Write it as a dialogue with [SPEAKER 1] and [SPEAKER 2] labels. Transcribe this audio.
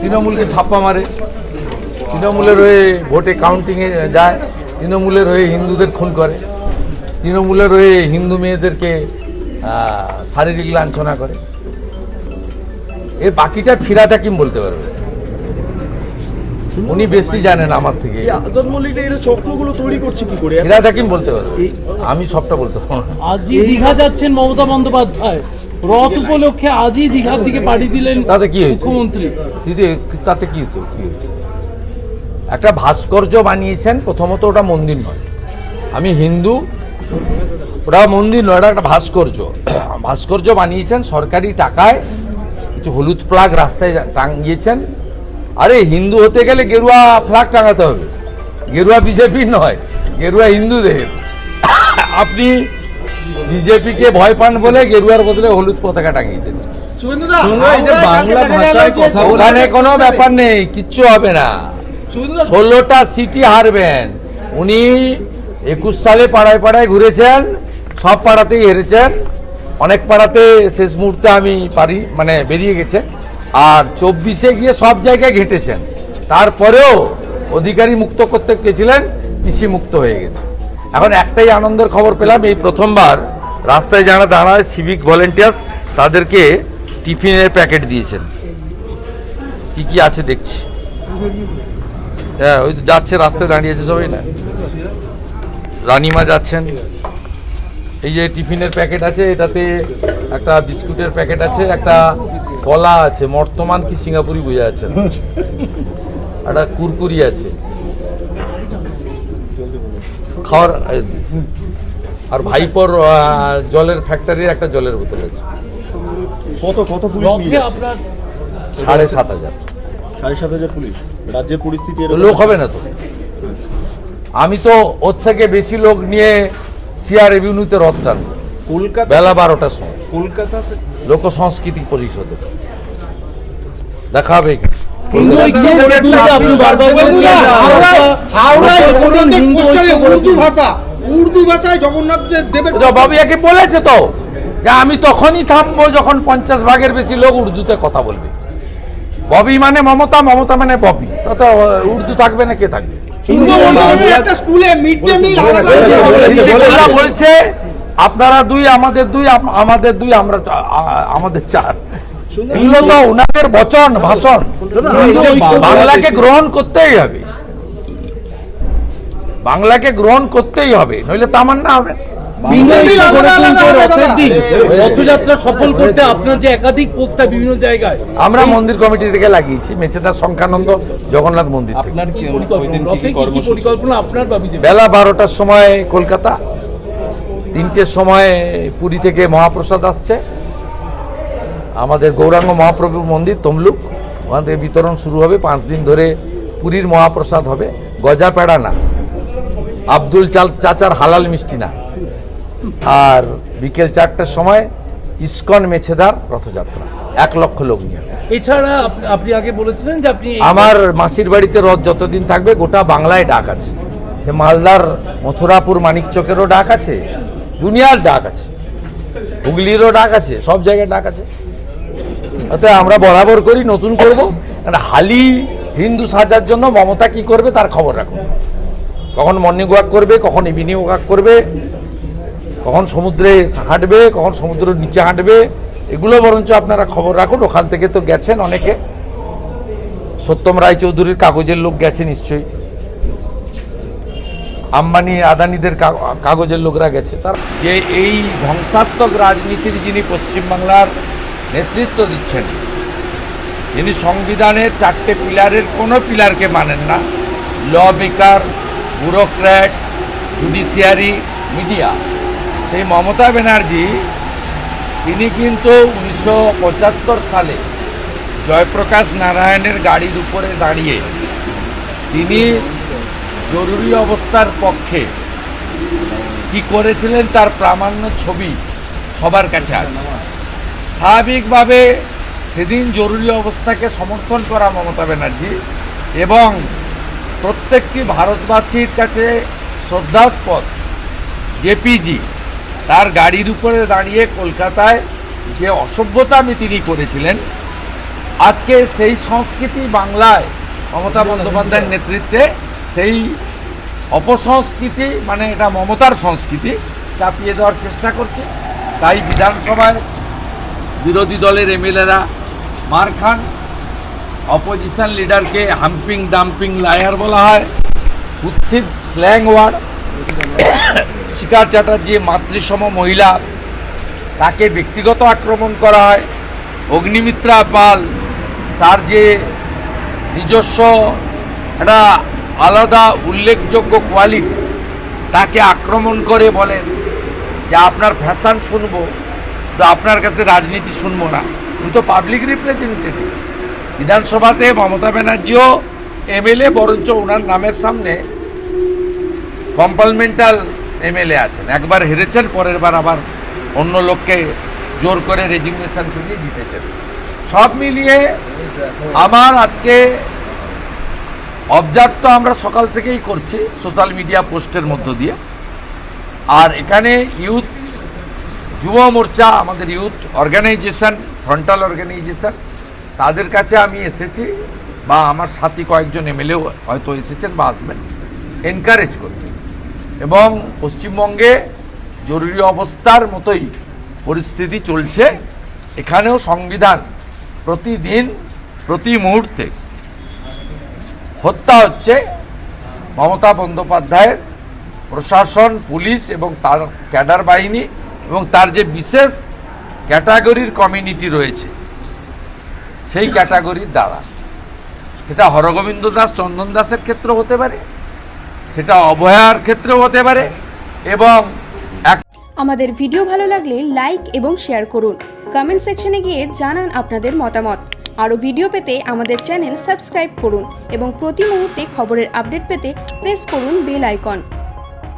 [SPEAKER 1] তৃণমূলকে ছাপ্পা মারে। তৃণমূলের হয়ে ভোটে কাউন্টিংয়ে যায় তৃণমূলের হয়ে হিন্দুদের খুন করে তৃণমূলের হয়ে হিন্দু মেয়েদেরকে শারীরিক লাঞ্ছনা করে। এর বাকিটা ফিরাদ হাকিম বলতে পারবে। উনি বেশি জানেন আমার থেকে। হাকিম বলতে পারবে। আমি সবটা বলতে পারব। না।
[SPEAKER 2] দীঘা যাচ্ছেন মমতা বন্দ্যোপাধ্যায় রথ উপলক্ষে আজই দীঘার দিকে পাড়ি দিলেন
[SPEAKER 1] তাতে কি হয়েছে?
[SPEAKER 2] মুখ্যমন্ত্রী।
[SPEAKER 1] তাতে কি হতো কি হয়েছে? একটা ভাস্কর্য বানিয়েছেন প্রথমত ওটা মন্দির নয়। আমি হিন্দু ওটা মন্দির নয় ওটা একটা ভাস্কর্য। ভাস্কর্য বানিয়েছেন সরকারি টাকায় কিছু হলুদ ফ্লাগ রাস্তায় টাঙিয়েছেন। আরে হিন্দু হতে গেলে গেরুয়া ফ্লাগ টাঙাতে হবে। গেরুয়া বিজেপির নয় গেরুয়া হিন্দুদের। আপনি বিজেপিকে ভয় পান বলে গেরুয়ার বদলে হলুদ পতাকা টাঙিয়েছেন। ওখানে কোনো ব্যাপার নেই কিচ্ছু হবে না। ষোলোটা সিটি হারবেন। উনি একুশ সালে পাড়ায় পাড়ায় ঘুরেছেন সব পাড়াতেই হেরেছেন। অনেক পাড়াতে শেষ মুহূর্তে আমি পারি মানে বেরিয়ে গেছে। আর চব্বিশে গিয়ে সব জায়গায় ঘেঁটেছেন। তারপরেও অধিকারী মুক্ত করতে গেছিলেন পিসি মুক্ত হয়ে গেছে। এখন একটাই আনন্দের খবর পেলাম, এই প্রথমবার রাস্তায় যারা দাঁড়ায় সিভিক ভলেন্টিয়ার্স তাদেরকে টিফিনের প্যাকেট দিয়েছেন। কি কি আছে দেখছি। হ্যাঁ ওই তো যাচ্ছে, রাস্তায় দাঁড়িয়েছে সবাই না? রানিমা যাচ্ছেন। এই যে টিফিনের প্যাকেট আছে, এটাতে একটা বিস্কুটের প্যাকেট আছে, একটা কলা আছে বর্তমান কি সিঙ্গাপুরি বোঝা আছে একটা কুরকুরি আছে। খাওয়ার আর ভাইপোর জলের ফ্যাক্টরির একটা জলের বোতল আছে।
[SPEAKER 3] কত কত পুলিশ নিয়ে
[SPEAKER 2] আপনার
[SPEAKER 1] সাড়ে সাত হাজার।
[SPEAKER 3] সাড়ে সাত হাজার পুলিশ। রাজ্যের পরিস্থিতি
[SPEAKER 1] লোক হবে না তো। আমি তো ওর থেকে বেশি লোক নিয়ে সিআর রেভিনিউতে রথ টানবো।
[SPEAKER 3] কলকাতা
[SPEAKER 1] বেলা বারোটার সময়।
[SPEAKER 3] কলকাতাতে
[SPEAKER 1] লোক সংস্কৃতি পরিষদে। দেখা হবে
[SPEAKER 4] উর্দু ভাষা উর্দু ভাষায় জগন্নাথ দেবের
[SPEAKER 1] বলেছে তো যে আমি তখনই থামবো যখন পঞ্চাশ ভাগের বেশি লোক উর্দুতে কথা বলবে। ববি মানে মমতা মমতা মানে ববি। তো তো উর্দু থাকবে না কে থাকবে?
[SPEAKER 3] বলছে
[SPEAKER 1] আপনারা দুই আমাদের দুই আমাদের দুই আমরা আমাদের চার। এগুলো তো ওনাদের বচন ভাষণ বাংলাকে গ্রহণ করতেই হবে। বাংলাকে গ্রহণ করতেই হবে নইলে তামান্না হবে।
[SPEAKER 2] রথযাত্রা সফল করতে আপনার যে একাধিক পোস্টার বিভিন্ন জায়গায়
[SPEAKER 1] আমরা মন্দির কমিটি থেকে লাগিয়েছি মেচেদার সংখ্যানন্দ জগন্নাথ মন্দির থেকে।
[SPEAKER 3] আপনার কি
[SPEAKER 2] কি
[SPEAKER 3] ওই
[SPEAKER 2] পরিকল্পনা?
[SPEAKER 3] দিন কি
[SPEAKER 2] রথে
[SPEAKER 3] কি
[SPEAKER 2] কি কি
[SPEAKER 3] কর্মসূচি?
[SPEAKER 2] পরিকল্পনা আপনার
[SPEAKER 1] বেলা বারোটার সময় কলকাতা তিনটের সময় পুরী থেকে মহাপ্রসাদ আসছে। আমাদের গৌরাঙ্গ মহাপ্রভুর মন্দির তমলুক ওখান থেকে বিতরণ শুরু হবে। পাঁচ দিন ধরে পুরীর মহাপ্রসাদ হবে। গজা পেড়া না। আব্দুল চাল চাচার হালাল মিষ্টি না। আর বিকেল চারটার সময় ইস্কন মেছেদার রথযাত্রা। এক লক্ষ লোক নিয়ে।
[SPEAKER 2] এছাড়া আপনি আগে বলেছিলেন যে আপনি
[SPEAKER 1] আমার মাসির বাড়িতে রথ যতদিন থাকবে গোটা বাংলায় ডাক আছে। সে মালদার মথুরাপুর মানিকচকেরও ডাক আছে। দুনিয়ার ডাক আছে। হুগলিরও ডাক আছে। সব জায়গায় ডাক আছে। অতএব আমরা বরাবর করি, নতুন করব। হালি হিন্দু সাজার জন্য মমতা কি করবে তার খবর রাখুন কখন মর্নিং ওয়াক করবে, কখন ইভিনিং ওয়াক করবে, কখন সমুদ্রে হাঁটবে, কখন সমুদ্রের নিচে হাঁটবে, এগুলো বরঞ্চ আপনারা খবর রাখুন। ওখান থেকে তো গেছেন অনেকে। সত্যম রায়চৌধুরীর কাগজের লোক গেছে নিশ্চয়ই। আম্বানি, আদানিদের কাগজের লোকরা গেছে। তার যে এই ধ্বংসাত্মক রাজনীতির যিনি পশ্চিমবাংলার নেতৃত্ব দিচ্ছেন। যিনি সংবিধানের চারটে পিলারের কোনো পিলারকে মানেন না। Law maker, bureaucrat, judiciary, media. সেই মমতা ব্যানার্জি, তিনি কিন্তু উনিশশো পঁচাত্তর সালে জয়প্রকাশ নারায়ণের গাড়ির উপরে দাঁড়িয়ে তিনি জরুরি অবস্থার পক্ষে কি করেছিলেন তার প্রামাণ্য ছবি সবার কাছে আছে। স্বাভাবিকভাবে সেদিন জরুরি অবস্থাকে সমর্থন করা মমতা ব্যানার্জি এবং প্রত্যেকটি ভারতবাসীর কাছে শ্রদ্ধাস্পদ জেপিজি তার গাড়ির উপরে দাঁড়িয়ে কলকাতায় যে অসভ্যতামি তিনি করেছিলেন, আজকে সেই সংস্কৃতি বাংলায় মমতা বন্দ্যোপাধ্যায়ের নেতৃত্বে সেই অপসংস্কৃতি মানে এটা মমতার সংস্কৃতি, চাপিয়ে দেওয়ার চেষ্টা করছে। তাই বিধানসভায় বিরোধী দলের এমএলএরা মার খান। অপোজিশন লিডারকে হাম্পিং ডাম্পিং লায়ার বলা হয়। কুৎসিত স্ল্যাং ওয়ার্ড শিকার চ্যাটার্জি মাতৃসম মহিলা। তাকে ব্যক্তিগত আক্রমণ করা হয়। অগ্নিমিত্রা পাল, তার যে নিজস্ব একটা আলাদা উল্লেখযোগ্য কোয়ালিটি তাকে আক্রমণ করে বলেন। যে আপনার ফ্যাশন শুনব। তো আপনার কাছে রাজনীতি শুনব না। উনি তো পাবলিক রিপ্রেজেন্টেটিভ বিধানসভাতে মমতা ব্যানার্জিও এমএলএ, বরঞ্চ ওনার নামের সামনে কম্পালমেন্টাল এমএলএ আছেন। একবার হেরেছেন, পরের বার আবার অন্য লোককে জোর করে রেজিগনেশন ফিরিয়ে জিতেছেন। সব মিলিয়ে আমার আজকে অবজার্ভ তো আমরা সকাল থেকেই করছি সোশ্যাল মিডিয়া পোস্টের মধ্য দিয়ে। আর এখানে ইউথ যুব মোর্চা, আমাদের ইউথ অর্গানাইজেশন ফ্রন্টাল অর্গানাইজেশন তাদের কাছে আমি এসেছি বা আমার সাথী কয়েকজন এমএলএও হয়তো এসেছেন বা আসবেন এনকারেজ করতে। এবং পশ্চিমবঙ্গে জরুরি অবস্থার মতোই পরিস্থিতি চলছে, এখানেও সংবিধান প্রতিদিন, প্রতি মুহূর্তে হত্যা হচ্ছে মমতা বন্দ্যোপাধ্যায়ের প্রশাসন, পুলিশ এবং তার ক্যাডার বাহিনী এবং তার যে বিশেষ ক্যাটাগরির কমিউনিটি রয়েছে, সেই ক্যাটাগরির দ্বারা। সেটা হরগোবিন্দ দাস, চন্দন দাসের ক্ষেত্রে হতে পারে, সেটা অভয়ার ক্ষেত্রেও হতে পারে, এবং
[SPEAKER 5] আমাদের ভিডিও ভালো লাগলে লাইক এবং শেয়ার করুন। কমেন্ট সেকশনে গিয়ে জানান আপনাদের মতামত। আরও ভিডিও পেতে আমাদের চ্যানেল সাবস্ক্রাইব করুন এবং প্রতি মুহূর্তে খবরের আপডেট পেতে প্রেস করুন বেল আইকন।